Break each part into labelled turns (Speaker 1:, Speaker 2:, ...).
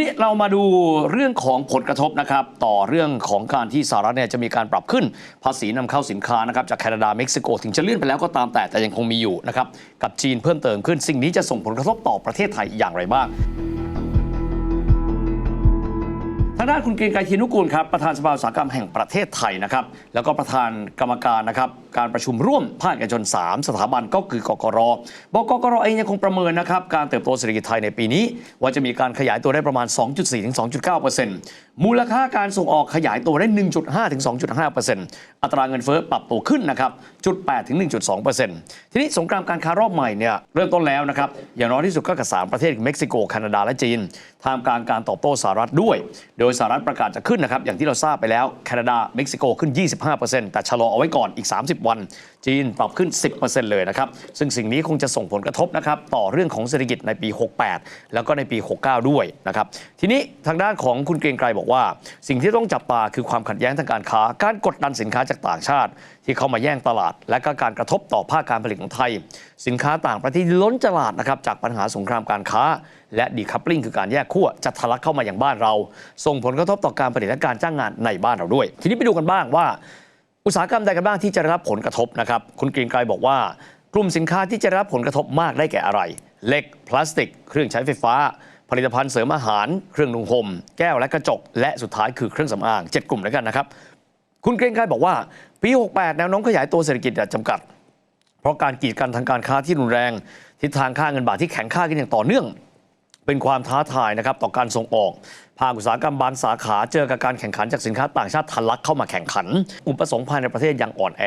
Speaker 1: นี้เรามาดูเรื่องของผลกระทบนะครับ ต่อเรื่องของการที่สหรัฐเนี่ยจะมีการปรับขึ้นภาษีนำเข้าสินค้านะครับจากแคนาดาเม็กซิโกถึงจะเลื่อนไปแล้วก็ตามแต่แต่ยังคงมีอยู่นะครับกับจีนเพิ่มเติมขึ้น สิ่งนี้จะส่งผลกระทบต่อประเทศไทยอย่างไรบ้าง ทางด้านคุณเกรียงไกรเทียนุกูลครับประธานสภาอุตสาหกรรมแห่งประเทศไทยนะครับแล้วก็ประธานกรรมการนะครับการประชุมร่วมภาคเอกชน 3 สถาบันก็คือกกรบกกรเองยังคงประเมินนะครับการเติบโตเศรษฐกิจไทยในปีนี้ ว่าจะมีการขยายตัวได้ประมาณ 2.4ถึง2.9%มูลค่าการส่งออกขยายตัวได้ 1.5ถึง2.5%ออัตราเงินเฟ้อปรับตัวขึ้นนะครับจุด8ถึง 1.2%ทีนี้สงครามการค้ารอบใหม่เนี่ยเริ่มต้นแล้วนะครับ อย่างน้อยที่สุดก็กับสามประเทศเม็กซิโก แคนาดา และจีนท่ามกลางการตอบโต้สหรัฐด้วย โดยสหรัฐประกาศจะขึ้นนะครับ อย่างที่เราทราบไปแล้ว แคนาดา เม็กซิโกขึ้น 25%แต่ชะลอเอาไว้ก่อนอีก 30 วัน จีนปรับขึ้น 10%เลยนะครับ ซึ่งสิ่งนี้คงจะส่งผลกระทบนะครับต่อเรื่องของเศรษฐกิจในปี 68 แล้วก็ในปี 69 ด้วยนะครับ ทีนี้ทางด้านของคุณเกรียงไกรบอกว่า สิ่งที่ต้องจับตาคือความขัดแย้งทางการค้า การกดดันสินค้าจากต่างชาติ ที่เข้ามาแย่งตลาด และก็การกระทบต่อภาคการผลิตของไทย สินค้าต่างประเทศล้นตลาดนะครับจากปัญหาสงครามการค้า และดีคัพปลิงคือการแยกขั้วจะทะลักเข้ามาอย่างบ้านเรา ส่งผลกระทบต่อการผลิตและการจ้างงานในบ้านเราด้วย ทีนี้ไปดูกันบ้างว่า อุตสาหกรรมใดกันบ้างที่จะได้รับผลกระทบนะครับคุณกรียงไกรบอกว่ากลุ่มสินค้าที่จะรับผลกระทบมากได้แก่อะไรเหล็ก พลาสติก เครื่องใช้ไฟฟ้า ผลิตภัณฑ์เสริมอาหาร เครื่องนุ่งห่ม แก้วและกระจก และสุดท้ายคือเครื่องสำอางเจ็ดกลุ่มแล้วกันนะครับ คุณเกรงไกรบอกว่า ปี 68 แนวโน้มขยายตัวเศรษฐกิจจำกัด เพราะการกีดกันทางการค้าที่รุนแรง ทิศทางค่าเงินบาทที่แข็งค่ากันอย่างต่อเนื่อง เป็นความท้าทายนะครับต่อการส่งออกภาคอุตสาหกรรมบางสาขาเจอกับการแข่งขันจากสินค้าต่างชาติทะลักเข้ามาแข่งขัน อุปสงค์ภายในประเทศยังอ่อนแอ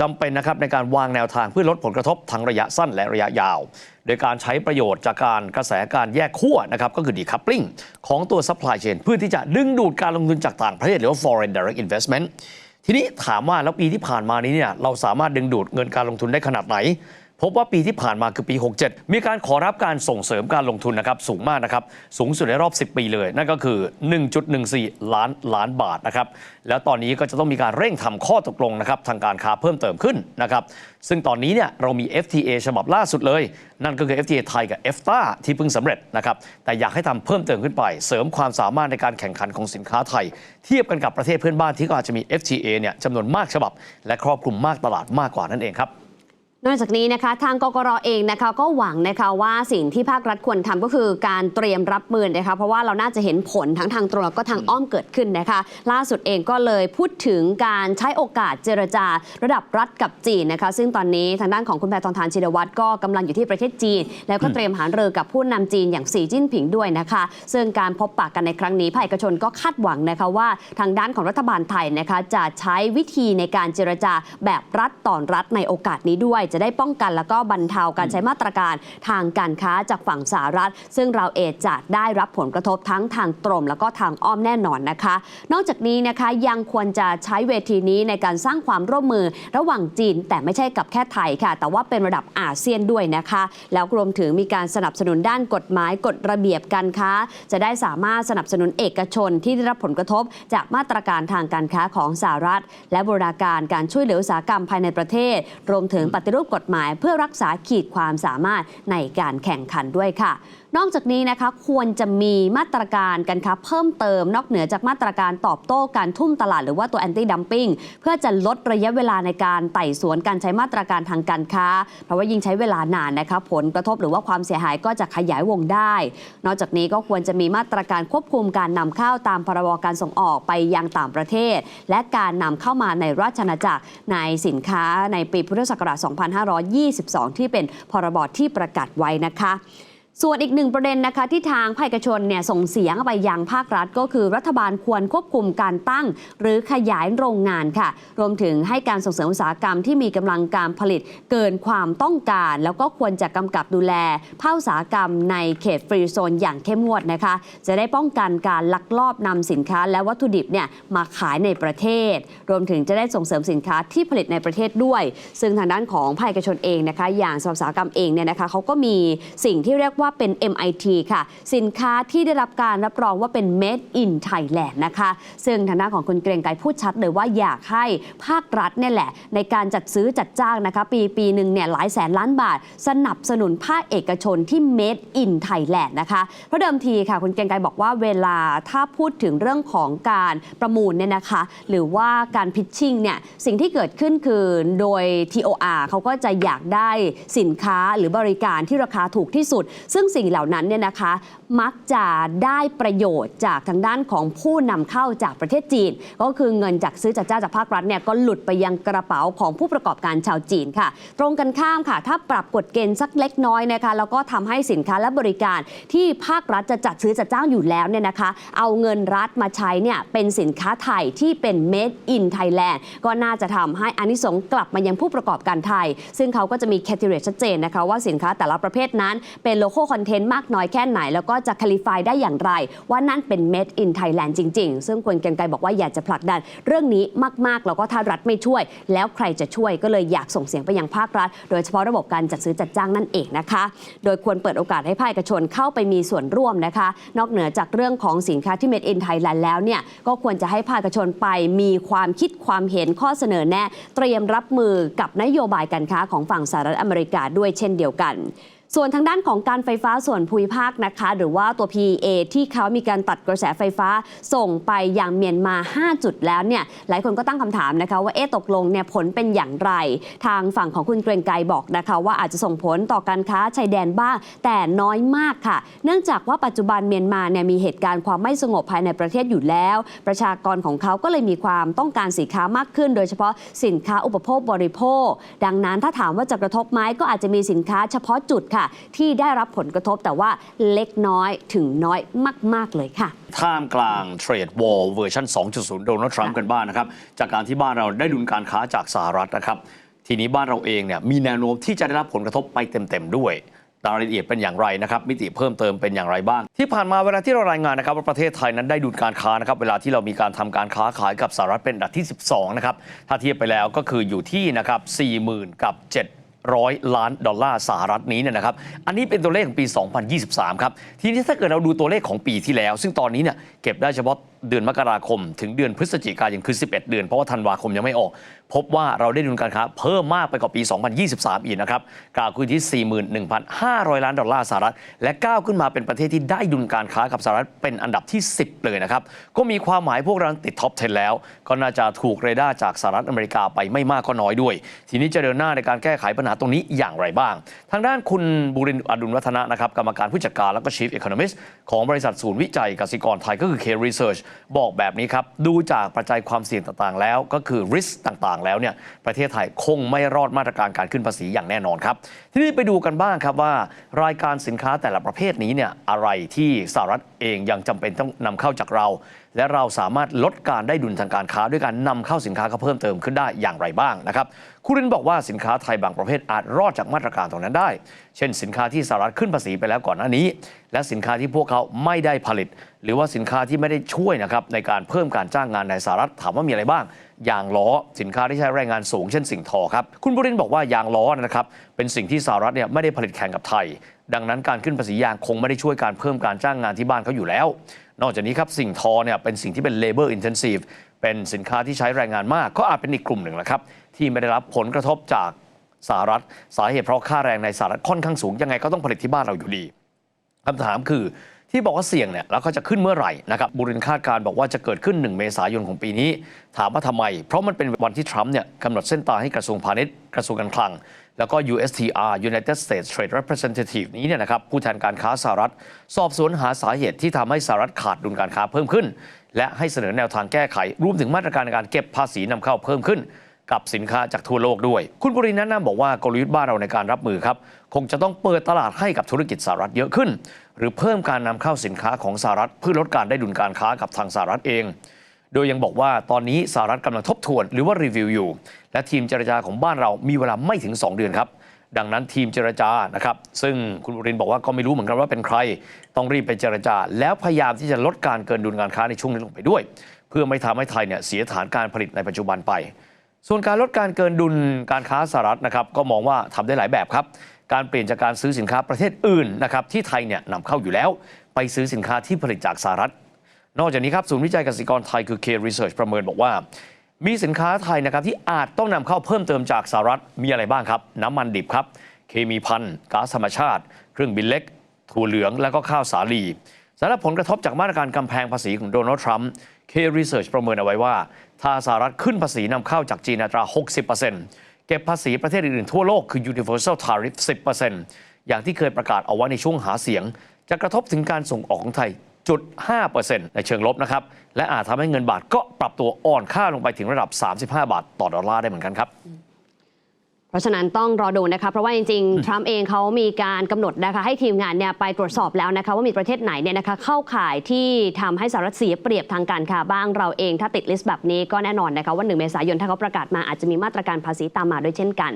Speaker 1: จำเป็นนะครับในการวางแนวทางเพื่อลดผลกระทบทั้งระยะสั้นและระยะยาว โดยการใช้ประโยชน์จากการกระแสการแยกขั้วนะครับก็คือ decoupling ของตัว supply chain เพื่อที่จะดึงดูดการลงทุนจากต่างประเทศหรือว่า foreign direct investment ทีนี้ถามว่าแล้วปีที่ผ่านมานี้เนี่ยเราสามารถดึงดูดเงินการลงทุนได้ขนาดไหน พบว่าปีที่ผ่านมาคือปี 67 มีการขอรับการส่งเสริมการลงทุนนะครับสูงมากนะครับสูงสุดในรอบ 10 ปีเลย นั่นก็คือ 1.14 ล้านล้านบาทนะครับแล้วตอนนี้ก็จะต้องมีการเร่งทำข้อตกลงนะครับทางการค้าเพิ่มเติมขึ้นนะครับซึ่งตอนนี้เนี่ยเรามี FTA ฉบับล่าสุดเลย นั่นก็คือ FTA ไทยกับ EFTA ที่เพิ่งสำเร็จนะครับแต่อยากให้ทำเพิ่มเติมขึ้นไป เสริมความสามารถในการแข่งขันของสินค้าไทย เทียบกันกับประเทศเพื่อนบ้านที่ก็อาจจะมี FTA เนี่ยจำนวนมากฉบับ และครอบคลุมมากตลาดมากกว่านั่นเองครับ
Speaker 2: นอกจากนี้นะคะทางกกรเองนะคะก็หวังนะคะว่าสิ่งที่ภาครัฐควรทำก็คือการเตรียมรับมือนะคะเพราะว่าเราน่าจะเห็นผลทั้งทางตรงแล้วก็ทางอ้อมเกิดขึ้นนะคะ ล่าสุดเองก็เลยพูดถึงการใช้โอกาสเจรจาระดับรัฐกับจีนนะคะ ซึ่งตอนนี้ทางด้านของคุณแพทองทานชินวัตรก็กำลังอยู่ที่ประเทศจีน แล้วก็เตรียมหารือกับผู้นำจีนอย่างสีจิ้นผิงด้วยนะคะ ซึ่งการพบปะกันในครั้งนี้ภาคเอกชนก็คาดหวังนะคะว่าทางด้านของรัฐบาลไทยนะคะจะใช้วิธีในการเจรจาแบบรัฐต่อรัฐในโอกาสนี้ด้วยจะได้ป้องกันแล้วก็บรรเทาการใช้มาตรการทางการค้าจากฝั่งสหรัฐ ซึ่งเราเองจะได้รับผลกระทบทั้งทางตรงแล้วก็ทางอ้อมแน่นอนนะคะ นอกจากนี้นะคะยังควรจะใช้เวทีนี้ในการสร้างความร่วมมือระหว่างจีน แต่ไม่ใช่กับแค่ไทยค่ะ แต่ว่าเป็นระดับอาเซียนด้วยนะคะ แล้วรวมถึงมีการสนับสนุนด้านกฎหมายกฎระเบียบการค้า จะได้สามารถสนับสนุนเอกชนที่ได้รับผลกระทบ จากมาตรการทางการค้าของสหรัฐ และบูรณาการการช่วยเหลืออุตสาหกรรมภายในประเทศ รวมถึงปฏิรูปกฎหมายเพื่อรักษาขีดความสามารถในการแข่งขันด้วยค่ะ นอกจากนี้นะคะควรจะมีมาตรการการค้าเพิ่มเติมนอกเหนือจากมาตรการตอบโต้การทุ่มตลาดหรือว่าตัว anti dumping เพื่อจะลดระยะเวลาในการไต่สวนการใช้มาตรการทางการค้า เพราะว่ายิ่งใช้เวลานานนะคะผลกระทบหรือว่าความเสียหายก็จะขยายวงได้ นอกจากนี้ก็ควรจะมีมาตรการควบคุมการนำเข้าตามพรบการส่งออกไปยังต่างประเทศ และการนำเข้ามาในราชอาณาจักรในสินค้าในปีพุทธศักราช 2522 ที่เป็นพรบที่ประกาศไว้นะคะ ส่วนอีกหนึ่งประเด็นนะคะที่ทางภาคเอกชนเนี่ยส่งเสียงไปยังภาครัฐก็คือรัฐบาลควรควบคุมการตั้ง หรือขยายโรงงานค่ะ รวมถึงให้การส่งเสริมอุตสาหกรรมที่มีกำลังการผลิตเกินความต้องการ แล้วก็ควรจะกำกับดูแลภาคอุตสาหกรรมในเขตฟรีโซนอย่างเข้มงวดนะคะ จะได้ป้องกันการลักลอบนำสินค้า และวัตถุดิบเนี่ยมาขายในประเทศ รวมถึงจะได้ส่งเสริมสินค้าที่ผลิตในประเทศด้วย ซึ่งทางด้านของภาคเอกชนเองนะคะ อย่างสภาอุตสาหกรรมเองเนี่ยนะคะเขาก็มีสิ่งที่เรียกว่าว่าเป็น MIT ค่ะ สินค้าที่ได้รับการรับรองว่าเป็น Made in Thailand นะคะ ซึ่งทางด้านของคุณเกรงไกรพูดชัดเลยว่าอยากให้ภาครัฐเนี่ยแหละ ในการจัดซื้อจัดจ้างนะคะ ปีปีหนึ่งเนี่ยหลายแสนล้านบาท สนับสนุนภาคเอกชนที่ Made in Thailand นะคะเพราะเดิมทีค่ะคุณเกรงไกรบอกว่าเวลาถ้าพูดถึงเรื่องของการประมูลเนี่ยนะคะ หรือว่าการพิชชิ่งเนี่ยสิ่งที่เกิดขึ้นคือโดย TOR เขาก็จะอยากได้สินค้าหรือบริการที่ราคาถูกที่สุดซึ่งสิ่งเหล่านั้นเนี่ยนะคะมักจะได้ประโยชน์จากทางด้านของผู้นำเข้าจากประเทศจีน ก็คือเงินจากซื้อจัดจ้างจากภาครัฐเนี่ยก็หลุดไปยังกระเป๋าของผู้ประกอบการชาวจีนค่ะ ตรงกันข้ามค่ะ ถ้าปรับกฎเกณฑ์สักเล็กน้อยนะคะแล้วก็ทำให้สินค้าและบริการที่ภาครัฐจะจัดซื้อจัดจ้างอยู่แล้วเนี่ยนะคะ เอาเงินรัฐมาใช้เนี่ยเป็นสินค้าไทยที่เป็น made in Thailand ก็น่าจะทำให้อานิสงส์กลับมายังผู้ประกอบการไทย ซึ่งเขาก็จะมีแคตต r เรชัดเจนนะคะว่าสินค้าแต่ละประเภทนั้นเป็นโลโก้คอนเทนต์มากน้อยแค่ไหน แล้วก็จะคลิฟายได้อย่างไร ว่านั่นเป็น made in Thailand จริง ๆ ซึ่งคุณเกรียงไกรบอกว่าอยากจะผลักดัน เรื่องนี้มากๆ แล้วก็ถ้ารัฐไม่ช่วย แล้วใครจะช่วยก็เลยอยากส่งเสียงไปยังภาครัฐ โดยเฉพาะระบบการจัดซื้อจัดจ้างนั่นเองนะคะ โดยควรเปิดโอกาสให้ภาคเอกชนเข้าไปมีส่วนร่วมนะคะ นอกเหนือจากเรื่องของสินค้าที่ made in Thailand แล้วเนี่ยก็ควรจะให้ภาคเอกชนไปมีความคิดความเห็นข้อเสนอแนะ เตรียมรับมือกับนโยบายการค้าของฝั่งสหรัฐอเมริกาด้วยเช่นเดียวกัน ส่วนทางด้านของการไฟฟ้าส่วนภูมิภาคนะคะ หรือว่าตัว P A ที่เขามีการตัดกระแสไฟฟ้าส่งไปยังเมียนมา 5 จุดแล้วเนี่ยหลายคนก็ตั้งคำถามนะคะว่าเอ๊ะตกลงเนี่ยผลเป็นอย่างไร ทางฝั่งของคุณเกรงไกรบอกนะคะว่าอาจจะส่งผลต่อการค้าชายแดนบ้าง แต่น้อยมากค่ะ เนื่องจากว่าปัจจุบันเมียนมาเนี่ยมีเหตุการณ์ความไม่สงบภายในประเทศอยู่แล้ว ประชากรของเขาก็เลยมีความต้องการสินค้ามากขึ้น โดยเฉพาะสินค้าอุปโภคบริโภค ดังนั้นถ้าถามว่าจะกระทบไหมก็อาจจะมีสินค้าเฉพาะจุดค่ะที่ได้รับผลกระทบแต่ว่าเล็กน้อยถึงน้อยมาก ๆ เลยค่ะ
Speaker 1: ท่ามกลางเทรดวอลเวอร์ชัน2.0 โดนัลด์ทรัมป์กันบ้างนะครับ จากการที่บ้านเราได้ดุลการค้าจากสหรัฐนะครับ ทีนี้บ้านเราเองเนี่ยมีแนวโน้มที่จะได้รับผลกระทบไปเต็ม ๆ ด้วยรายละเอียดเป็นอย่างไรนะครับ มิติเพิ่มเติมเป็นอย่างไรบ้าง ที่ผ่านมาเวลาที่เรารายงานนะครับว่าประเทศไทยนั้นได้ดุลการค้านะครับเวลาที่เรามีการทำการค้าขายกับสหรัฐเป็นอันดับที่ 12 นะครับ ถ้าเทียบไปแล้วก็คืออยู่ที่นะครับ40,000 กับ 7 ร้อยล้านดอลลาร์สหรัฐนี้เนี่ยนะครับ อันนี้เป็นตัวเลขของปี 2023 ครับ ทีนี้ถ้าเกิดเราดูตัวเลขของปีที่แล้ว ซึ่งตอนนี้เนี่ยเก็บได้เฉพาะ เดือนมกราคม ถึงเดือนพฤศจิกายนคือ 11 เดือน เพราะว่าธันวาคมยังไม่ออก พบว่าเราได้ดุลการค้าเพิ่มมากไปกว่าปี 2023 อีกนะครับกล่าวคือที่ 41,500 ล้านดอลลาร์สหรัฐ และก้าวขึ้นมาเป็นประเทศที่ได้ดุลการค้ากับสหรัฐเป็นอันดับที่ 10 เลยนะครับ ก็มีความหมายพวกเราติดท็อป 10 แล้ว ก็น่าจะถูกเรดาร์จากสหรัฐอเมริกาไปไม่มากก็น้อยด้วย ทีนี้จะเดินหน้าในการแก้ไขปัญหาตรงนี้อย่างไรบ้าง ทางด้านคุณบุรินทร์อดุลวัฒนะนะครับกรรมการผู้จัดการและก็ Chief Economist ของบริษัทศูนย์วิจัยกสิกรไทยก็คือ K Research บอกแบบนี้ครับ ดูจากปัจจัยความเสี่ยงต่างๆ แล้ว ก็คือ risk ต่างๆ แล้วเนี่ยประเทศไทยคงไม่รอดมาตรการการขึ้นภาษีอย่างแน่นอนครับ ทีนี้ไปดูกันบ้างครับว่า รายการสินค้าแต่ละประเภทนี้เนี่ยอะไรที่สหรัฐเองยังจำเป็นต้องนำเข้าจากเรา และเราสามารถลดการได้ดุลทางการค้าด้วยการนำเข้าสินค้าเข้าเพิ่มเติมขึ้นได้อย่างไรบ้างนะครับคุณรินบอกว่าสินค้าไทยบางประเภทอาจรอดจากมาตรการตรงนั้นได้ เช่นสินค้าที่สหรัฐขึ้นภาษีไปแล้วก่อนหน้านี้ และสินค้าที่พวกเขาไม่ได้ผลิต หรือว่าสินค้าที่ไม่ได้ช่วยนะครับในการเพิ่มการจ้างงานในสหรัฐถามว่ามีอะไรบ้างยางล้อสินค้าที่ใช้แรงงานสูงเช่นสิ่งทอครับคุณบุรินบอกว่ายางล้อนะครับเป็นสิ่งที่สหรัฐเนี่ยไม่ได้ผลิตแข่งกับไทย ดังนั้นการขึ้นภาษียางคงไม่ได้ช่วยการเพิ่มการจ้างงานที่บ้านเขาอยู่แล้ว นอกจากนี้ครับสิ่งทอเนี่ยเป็นสิ่งที่เป็น labor intensive เป็นสินค้าที่ใช้แรงงานมาก ก็อาจเป็นอีกกลุ่มหนึ่งนะครับที่ไม่ได้รับผลกระทบจาก สหรัฐ สาเหตุเพราะค่าแรงในสหรัฐค่อนข้างสูง ยังไงก็ต้องผลิตที่บ้านเราอยู่ดีคำถามคือที่บอกว่าเสี่ยงเนี่ยแล้วเขาจะขึ้นเมื่อไหร่นะครับบุรินทร์คาดการ์บอกว่าจะเกิดขึ้น 1 เมษายนของปีนี้ ถามว่าทำไม เพราะมันเป็นวันที่ทรัมป์เนี่ยกำหนดเส้นตายให้กระทรวงพาณิชย์กระทรวงการคลัง แล้วก็ USTR United States Trade Representative นี้เนี่ยนะครับผู้แทนการค้าสหรัฐ สอบสวนหาสาเหตุที่ทำให้สหรัฐขาดดุลการค้าเพิ่มขึ้น และให้เสนอแนวทางแก้ไขรวมถึงมาตรการในการเก็บภาษีนำเข้าเพิ่มขึ้น กับสินค้าจากทั่วโลกด้วย คุณบุรินแนะนำบอกว่ากลยุทธ์บ้านเราในการรับมือครับคงจะต้องเปิดตลาดให้กับธุรกิจสหรัฐเยอะขึ้น หรือเพิ่มการนำเข้าสินค้าของสหรัฐเพื่อลดการได้ดุลการค้ากับทางสหรัฐเอง โดยยังบอกว่าตอนนี้สหรัฐกำลังทบทวนหรือว่ารีวิวอยู่ และทีมเจรจาของบ้านเรามีเวลาไม่ถึง 2 เดือนครับดังนั้นทีมเจรจานะครับ ซึ่งคุณบุรินบอกว่าก็ไม่รู้เหมือนกันว่าเป็นใคร ต้องรีบไปเจรจา แล้วพยายามที่จะลดการเกินดุลการค้าในช่วงนี้ลงไปด้วย เพื่อไม่ทำให้ไทยเนี่ยเสียฐานการผลิตในปัจจุบันไป ส่วนการลดการเกินดุลการค้าสหรัฐนะครับก็มองว่าทำได้หลายแบบครับ การเปลี่ยนจากการซื้อสินค้าประเทศอื่นนะครับที่ไทยเนี่ยนำเข้าอยู่แล้ว ไปซื้อสินค้าที่ผลิตจากสหรัฐ นอกจากนี้ครับศูนย์วิจัยเกษตรกรไทยคือ K Research ประเมินบอกว่า มีสินค้าไทยนะครับที่อาจต้องนำเข้าเพิ่มเติมจากสหรัฐมีอะไรบ้างครับ น้ำมันดิบครับเคมีพันก๊าซธรรมชาติ เครื่องบินเล็กถั่วเหลืองและก็ข้าวสาลี สำหรับผลกระทบจากมาตรการกำแพงภาษีของโดนัลด์ทรัมป์ K Research ประเมินเอาไว้ว่า ถ้าสหรัฐขึ้นภาษีนำเข้าจากจีนอัตรา 60%เก็บภาษีประเทศอื่นๆทั่วโลกคือ Universal Tariff 10%อย่างที่เคยประกาศเอาไว้ในช่วงหาเสียง จะกระทบถึงการส่งออกของไทยจุด5%ในเชิงลบนะครับ และอาจทำให้เงินบาทก็ปรับตัวอ่อนค่าลงไปถึงระดับ 35 บาท ต่อดอลลาร์ได้เหมือนกันครับ
Speaker 2: เพราะฉะนั้นต้องรอดูนะคะ เพราะว่าจริงๆ ทรัมป์เองเขามีการกำหนดนะคะ ให้ทีมงานเนี่ยไปตรวจสอบแล้วนะคะ ว่ามีประเทศไหนเนี่ยนะคะ เข้าข่ายที่ทำให้สหรัฐเสียเปรียบทางการค้าบ้างเราเอง ถ้าติดลิสต์แบบนี้ก็แน่นอนนะคะว่า 1 เมษายนถ้าเขาประกาศมาอาจจะมีมาตรการภาษีตามมาด้วยเช่นกัน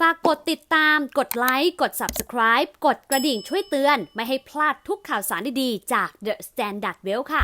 Speaker 3: ฝากกดติดตาม กดไลค์กด Subscribe กดกระดิ่งช่วยเตือน ไม่ให้พลาดทุกข่าวสารดีๆจาก The Standard Well ค่ะ